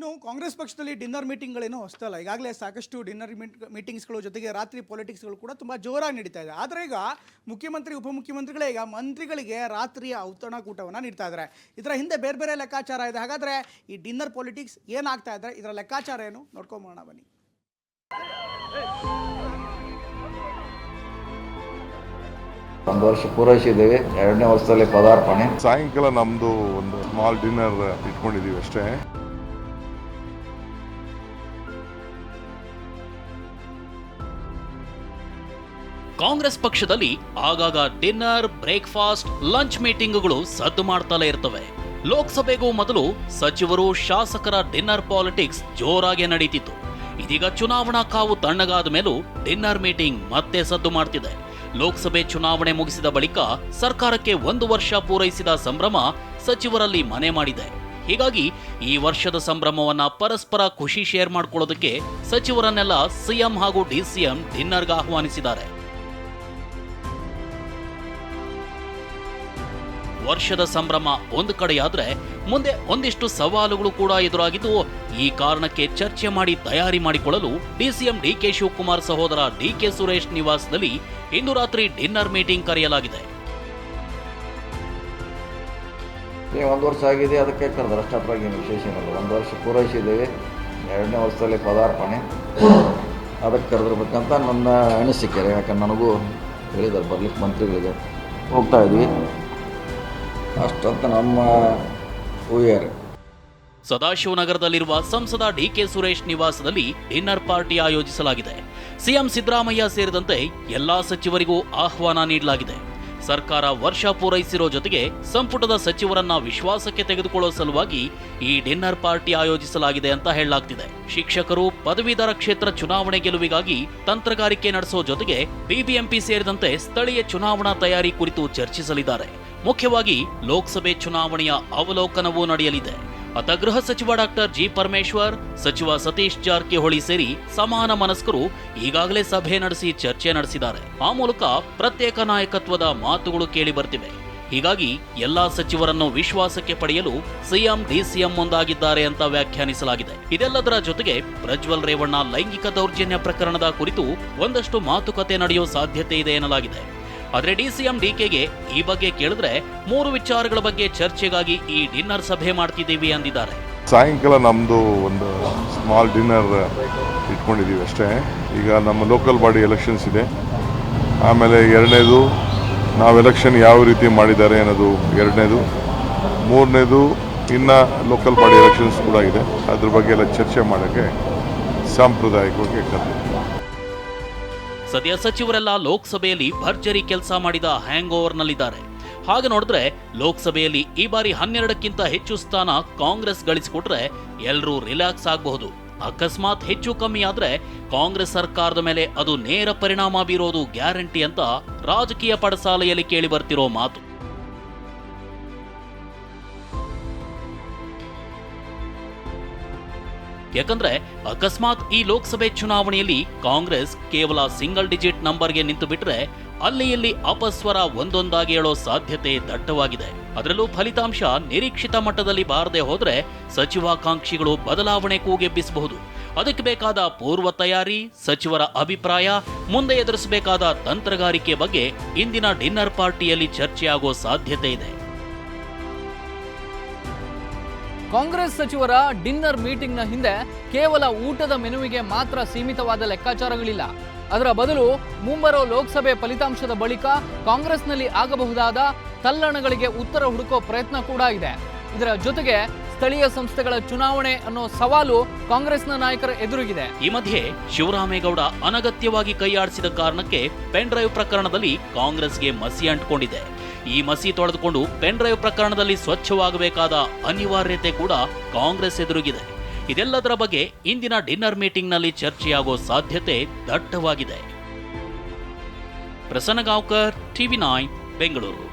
ಇನ್ನು ಕಾಂಗ್ರೆಸ್ ಪಕ್ಷದಲ್ಲಿ ಡಿನ್ನರ್ ಮೀಟಿಂಗ್ಗಳೇನೋ ಹೊಸ್ತಲ್ಲ ಈಗಾಗಲೇ ಸಾಕಷ್ಟು ಡಿನ್ನರ್ ಮೀಟಿಂಗ್ಸ್ಗಳು ಜೊತೆಗೆ ರಾತ್ರಿ ಪೊಲಿಟಿಕ್ಸ್ಗಳು ಕೂಡ ತುಂಬ ಜೋರಾಗಿ ನಡೀತಾ ಇದೆ. ಆದರೆ ಈಗ ಮುಖ್ಯಮಂತ್ರಿ ಉಪಮುಖ್ಯಮಂತ್ರಿಗಳೇ ಈಗ ಮಂತ್ರಿಗಳಿಗೆ ರಾತ್ರಿಯ ಔತಣಕೂಟವನ್ನು ನೀಡ್ತಾ ಇದ್ದಾರೆ ಇದರ ಹಿಂದೆ ಬೇರೆ ಬೇರೆ ಲೆಕ್ಕಾಚಾರ ಇದೆ. ಹಾಗಾದರೆ ಈ ಡಿನ್ನರ್ ಪೊಲಿಟಿಕ್ಸ್ ಏನಾಗ್ತಾ ಇದ್ದಾರೆ ಇದರ ಲೆಕ್ಕಾಚಾರ ಏನು? ನೋಡ್ಕೊಂಬೋಣ ಬನ್ನಿ. ಒಂದು ವರ್ಷ ಪೂರೈಸಿದ್ದೇವೆ ಎರಡನೇ ವರ್ಷದಲ್ಲಿ ಪದಾರ್ಪಣೆ. ಸಾಯಂಕಾಲ ನಮ್ದು ಒಂದು ಸ್ಮಾಲ್ ಡಿನ್ನರ್ ಇಟ್ಕೊಂಡಿದೀವಿ ಅಷ್ಟೇ. ಕಾಂಗ್ರೆಸ್ ಪಕ್ಷದಲ್ಲಿ ಆಗಾಗ ಡಿನ್ನರ್, ಬ್ರೇಕ್ಫಾಸ್ಟ್, ಲಂಚ್ ಮೀಟಿಂಗ್ಗಳು ಸದ್ದು ಮಾಡ್ತಲೇ ಇರ್ತವೆ. ಲೋಕಸಭೆಗೂ ಮೊದಲು ಸಚಿವರು ಶಾಸಕರ ಡಿನ್ನರ್ ಪಾಲಿಟಿಕ್ಸ್ ಜೋರಾಗಿ ನಡೀತಿತ್ತು. ಇದೀಗ ಚುನಾವಣಾ ಕಾವು ತಣ್ಣಗಾದ ಮೇಲೂ ಡಿನ್ನರ್ ಮೀಟಿಂಗ್ ಮತ್ತೆ ಸದ್ದು ಮಾಡ್ತಿದೆ. ಲೋಕಸಭೆ ಚುನಾವಣೆ ಮುಗಿಸಿದ ಬಳಿಕ ಸರ್ಕಾರಕ್ಕೆ ಒಂದು ವರ್ಷ ಪೂರೈಸಿದ ಸಂಭ್ರಮ ಸಚಿವರಲ್ಲಿ ಮನೆ ಮಾಡಿದೆ. ಹೀಗಾಗಿ ಈ ವರ್ಷದ ಸಂಭ್ರಮವನ್ನ ಪರಸ್ಪರ ಖುಷಿ ಶೇರ್ ಮಾಡ್ಕೊಳ್ಳೋದಕ್ಕೆ ಸಚಿವರನ್ನೆಲ್ಲ ಸಿಎಂ ಹಾಗೂ ಡಿಸಿಎಂ ಡಿನ್ನರ್ಗೆ ಆಹ್ವಾನಿಸಿದ್ದಾರೆ. ವರ್ಷದ ಸಂಭ್ರಮ ಒಂದು ಕಡೆಯಾದ್ರೆ ಮುಂದೆ ಒಂದಿಷ್ಟು ಸವಾಲುಗಳು ಕೂಡ ಎದುರಾಗಿದ್ದು, ಈ ಕಾರಣಕ್ಕೆ ಚರ್ಚೆ ಮಾಡಿ ತಯಾರಿ ಮಾಡಿಕೊಳ್ಳಲು ಡಿಸಿಎಂ ಡಿಕೆ ಶಿವಕುಮಾರ್ ಸಹೋದರ ಡಿಕೆ ಸುರೇಶ್ ನಿವಾಸದಲ್ಲಿ ಇಂದು ರಾತ್ರಿ ಡಿನ್ನರ್ ಮೀಟಿಂಗ್ ಕರೆಯಲಾಗಿದೆ. ಒಂದು ವರ್ಷ ಆಗಿದೆ, ಅದಕ್ಕೆ ಕರೆದ್ರೆ. ವಿಶೇಷ ಏನಲ್ಲ. ಒಂದು ವರ್ಷ ಪೂರೈಸಿದ್ದೇವೆ ಎರಡನೇ ವರ್ಷದಲ್ಲಿ ಪದಾರ್ಪಣೆ. ಅದಕ್ಕೆ ಕರೆದಿರ್ಬೇಕಂತ ನನ್ನ ಅನಿಸಿಕೆ. ಯಾಕಂದ್ರೆ ನನಗೂ ಹೇಳಿದ್ದಾರೆ, ಬರ್ಲಿಕ್ಕೆ ಮಂತ್ರಿಗಳಿಗೆ ಹೋಗ್ತಾ ಇದ್ವಿ. ಅಷ್ಟಂತ ನಮ್ಮ ಊಹೆ ಸದಾಶಿವನಗರದಲ್ಲಿರುವ ಸಂಸದ ಡಿಕೆ ಸುರೇಶ್ ನಿವಾಸದಲ್ಲಿ ಡಿನ್ನರ್ ಪಾರ್ಟಿ ಆಯೋಜಿಸಲಾಗಿದೆ. ಸಿಎಂ ಸಿದ್ದರಾಮಯ್ಯ ಸೇರಿದಂತೆ ಎಲ್ಲಾ ಸಚಿವರಿಗೂ ಆಹ್ವಾನ ನೀಡಲಾಗಿದೆ. ಸರ್ಕಾರ ವರ್ಷ ಪೂರೈಸಿರೋ ಜೊತೆಗೆ ಸಂಪುಟದ ಸಚಿವರನ್ನ ವಿಶ್ವಾಸಕ್ಕೆ ತೆಗೆದುಕೊಳ್ಳೋ ಸಲುವಾಗಿ ಈ ಡಿನ್ನರ್ ಪಾರ್ಟಿ ಆಯೋಜಿಸಲಾಗಿದೆ ಅಂತ ಹೇಳಲಾಗ್ತಿದೆ. ಶಿಕ್ಷಕರು, ಪದವೀಧರ ಕ್ಷೇತ್ರ ಚುನಾವಣೆ ಗೆಲುವಿಗಾಗಿ ತಂತ್ರಗಾರಿಕೆ ನಡೆಸೋ ಜೊತೆಗೆ ಬಿಬಿಎಂಪಿ ಸೇರಿದಂತೆ ಸ್ಥಳೀಯ ಚುನಾವಣಾ ತಯಾರಿ ಕುರಿತು ಚರ್ಚಿಸಲಿದ್ದಾರೆ. ಮುಖ್ಯವಾಗಿ ಲೋಕಸಭೆ ಚುನಾವಣೆಯ ಅವಲೋಕನವೂ ನಡೆಯಲಿದೆ. ಅತ ಗೃಹ ಸಚಿವ ಡಾಕ್ಟರ್ ಜಿ ಪರಮೇಶ್ವರ್, ಸಚಿವ ಸತೀಶ್ ಜಾರಕಿಹೊಳಿ ಸೇರಿ ಸಮಾನ ಮನಸ್ಕರು ಈಗಾಗಲೇ ಸಭೆ ನಡೆಸಿ ಚರ್ಚೆ ನಡೆಸಿದ್ದಾರೆ. ಆ ಮೂಲಕ ಪ್ರತ್ಯೇಕ ನಾಯಕತ್ವದ ಮಾತುಗಳು ಕೇಳಿ ಬರ್ತಿವೆ. ಹೀಗಾಗಿ ಎಲ್ಲಾ ಸಚಿವರನ್ನು ವಿಶ್ವಾಸಕ್ಕೆ ಪಡೆಯಲು ಸಿಎಂ, ಡಿಸಿಎಂ ಮುಂದಾಗಿದ್ದಾರೆ ಅಂತ ವ್ಯಾಖ್ಯಾನಿಸಲಾಗಿದೆ. ಇದೆಲ್ಲದರ ಜೊತೆಗೆ ಪ್ರಜ್ವಲ್ ರೇವಣ್ಣ ಲೈಂಗಿಕ ದೌರ್ಜನ್ಯ ಪ್ರಕರಣದ ಕುರಿತು ಒಂದಷ್ಟು ಮಾತುಕತೆ ನಡೆಯೋ ಸಾಧ್ಯತೆ ಇದೆ ಎನ್ನಲಾಗಿದೆ. ಆದ್ರೆ ಡಿಸಿಎಂ ಡಿಕೆಗೆ ಈ ಬಗ್ಗೆ ಕೇಳಿದ್ರೆ ಮೂರು ವಿಚಾರಗಳ ಬಗ್ಗೆ ಚರ್ಚೆಗಾಗಿ ಈ ಡಿನ್ನರ್ ಸಭೆ ಮಾಡ್ತಿದ್ದೀವಿ ಅಂದಿದ್ದಾರೆ. ಸಾಯಂಕಾಲ ನಮ್ಮದು ಒಂದು ಸ್ಮಾಲ್ ಡಿನ್ನರ್ ಇಟ್ಕೊಂಡಿದ್ದೀವಿ ಅಷ್ಟೇ. ಈಗ ನಮ್ಮ ಲೋಕಲ್ ಬಾಡಿ ಎಲೆಕ್ಷನ್ಸ್ ಇದೆ. ಆಮೇಲೆ ಎರಡನೇದು ನಾವು ಎಲೆಕ್ಷನ್ ಯಾವ ರೀತಿ ಮಾಡಿದ್ದಾರೆ ಅನ್ನೋದು ಎರಡನೇದು. ಮೂರನೇದು ಇನ್ನು ಲೋಕಲ್ ಬಾಡಿ ಎಲೆಕ್ಷನ್ಸ್ ಕೂಡ ಇದೆ. ಅದ್ರ ಬಗ್ಗೆ ಎಲ್ಲ ಚರ್ಚೆ ಮಾಡೋಕ್ಕೆ ಸಾಂಪ್ರದಾಯಿಕವಾಗಿ ಕರೆದಿದ್ದೀವಿ ಸದ್ಯ ಸಚಿವರೆಲ್ಲ ಲೋಕಸಭೆಯಲ್ಲಿ ಭರ್ಜರಿ ಕೆಲಸ ಮಾಡಿದ ಹ್ಯಾಂಗ್ ಓವರ್ನಲ್ಲಿದ್ದಾರೆ ಹಾಗೆ ನೋಡಿದ್ರೆ ಲೋಕಸಭೆಯಲ್ಲಿ ಈ ಬಾರಿ ಹನ್ನೆರಡಕ್ಕಿಂತ ಹೆಚ್ಚು ಸ್ಥಾನ ಕಾಂಗ್ರೆಸ್ ಗಳಿಸಿಕೊಟ್ರೆ ಎಲ್ಲರೂ ರಿಲ್ಯಾಕ್ಸ್ ಆಗಬಹುದು. ಅಕಸ್ಮಾತ್ ಹೆಚ್ಚು ಕಮ್ಮಿ ಆದ್ರೆ ಕಾಂಗ್ರೆಸ್ ಸರ್ಕಾರದ ಮೇಲೆ ಅದು ನೇರ ಪರಿಣಾಮ ಬೀರೋದು ಗ್ಯಾರಂಟಿ ಅಂತ ರಾಜಕೀಯ ಪಡಸಾಲೆಯಲ್ಲಿ ಕೇಳಿ ಬರ್ತಿರೋ ಮಾತು. ಯಾಕಂದ್ರೆ ಅಕಸ್ಮಾತ್ ಈ ಲೋಕಸಭೆ ಚುನಾವಣೆಯಲ್ಲಿ ಕಾಂಗ್ರೆಸ್ ಕೇವಲ ಸಿಂಗಲ್ ಡಿಜಿಟ್ ನಂಬರ್ಗೆ ನಿಂತು ಬಿಟ್ರೆ ಅಲ್ಲಿ ಇಲ್ಲಿ ಅಪಸ್ವರ ಒಂದೊಂದಾಗಿ ಹೇಳೋ ಸಾಧ್ಯತೆ ದಟ್ಟವಾಗಿದೆ. ಅದರಲ್ಲೂ ಫಲಿತಾಂಶ ನಿರೀಕ್ಷಿತ ಮಟ್ಟದಲ್ಲಿ ಬಾರದೆ ಹೋದ್ರೆ ಸಚಿವಾಕಾಂಕ್ಷಿಗಳು ಬದಲಾವಣೆ ಕೂಗೆಬ್ಬಿಸಬಹುದು. ಅದಕ್ಕೆ ಬೇಕಾದ ಪೂರ್ವ ತಯಾರಿ, ಸಚಿವರ ಅಭಿಪ್ರಾಯ, ಮುಂದೆ ಎದುರಿಸಬೇಕಾದ ತಂತ್ರಗಾರಿಕೆ ಬಗ್ಗೆ ಇಂದಿನ ಡಿನ್ನರ್ ಪಾರ್ಟಿಯಲ್ಲಿ ಚರ್ಚೆಯಾಗೋ ಸಾಧ್ಯತೆ ಇದೆ. ಕಾಂಗ್ರೆಸ್ ಸಚಿವರ ಡಿನ್ನರ್ ಮೀಟಿಂಗ್ನ ಹಿಂದೆ ಕೇವಲ ಊಟದ ಮೆನುವಿಗೆ ಮಾತ್ರ ಸೀಮಿತವಾದ ಲೆಕ್ಕಾಚಾರಗಳಿಲ್ಲ. ಅದರ ಬದಲು ಮುಂಬರೋ ಲೋಕಸಭೆ ಫಲಿತಾಂಶದ ಬಳಿಕ ಕಾಂಗ್ರೆಸ್ನಲ್ಲಿ ಆಗಬಹುದಾದ ತಲ್ಲಣಗಳಿಗೆ ಉತ್ತರ ಹುಡುಕೋ ಪ್ರಯತ್ನ ಕೂಡ ಇದೆ. ಇದರ ಜೊತೆಗೆ ಸ್ಥಳೀಯ ಸಂಸ್ಥೆಗಳ ಚುನಾವಣೆ ಅನ್ನೋ ಸವಾಲು ಕಾಂಗ್ರೆಸ್ನ ನಾಯಕರ ಎದುರಿಗಿದೆ. ಈ ಮಧ್ಯೆ ಶಿವರಾಮೇಗೌಡ ಅನಗತ್ಯವಾಗಿ ಕೈಯಾಡಿಸಿದ ಕಾರಣಕ್ಕೆ ಪೆನ್ ಡ್ರೈವ್ ಪ್ರಕರಣದಲ್ಲಿ ಕಾಂಗ್ರೆಸ್ಗೆ ಮಸಿ ಅಂಟಿಕೊಂಡಿದೆ. ಈ ಮಸಿ ತೊಳೆದುಕೊಂಡು ಪೆನ್ ಡ್ರೈವ್ ಪ್ರಕರಣದಲ್ಲಿ ಸ್ವಚ್ಛವಾಗಬೇಕಾದ ಅನಿವಾರ್ಯತೆ ಕೂಡ ಕಾಂಗ್ರೆಸ್ ಎದುರುಗಿದೆ. ಇದೆಲ್ಲದರ ಬಗ್ಗೆ ಇಂದಿನ ಡಿನ್ನರ್ ಮೀಟಿಂಗ್ನಲ್ಲಿ ಚರ್ಚೆಯಾಗೋ ಸಾಧ್ಯತೆ ದಟ್ಟವಾಗಿದೆ. Prasanna Gaonkar TV nine, Bengaluru.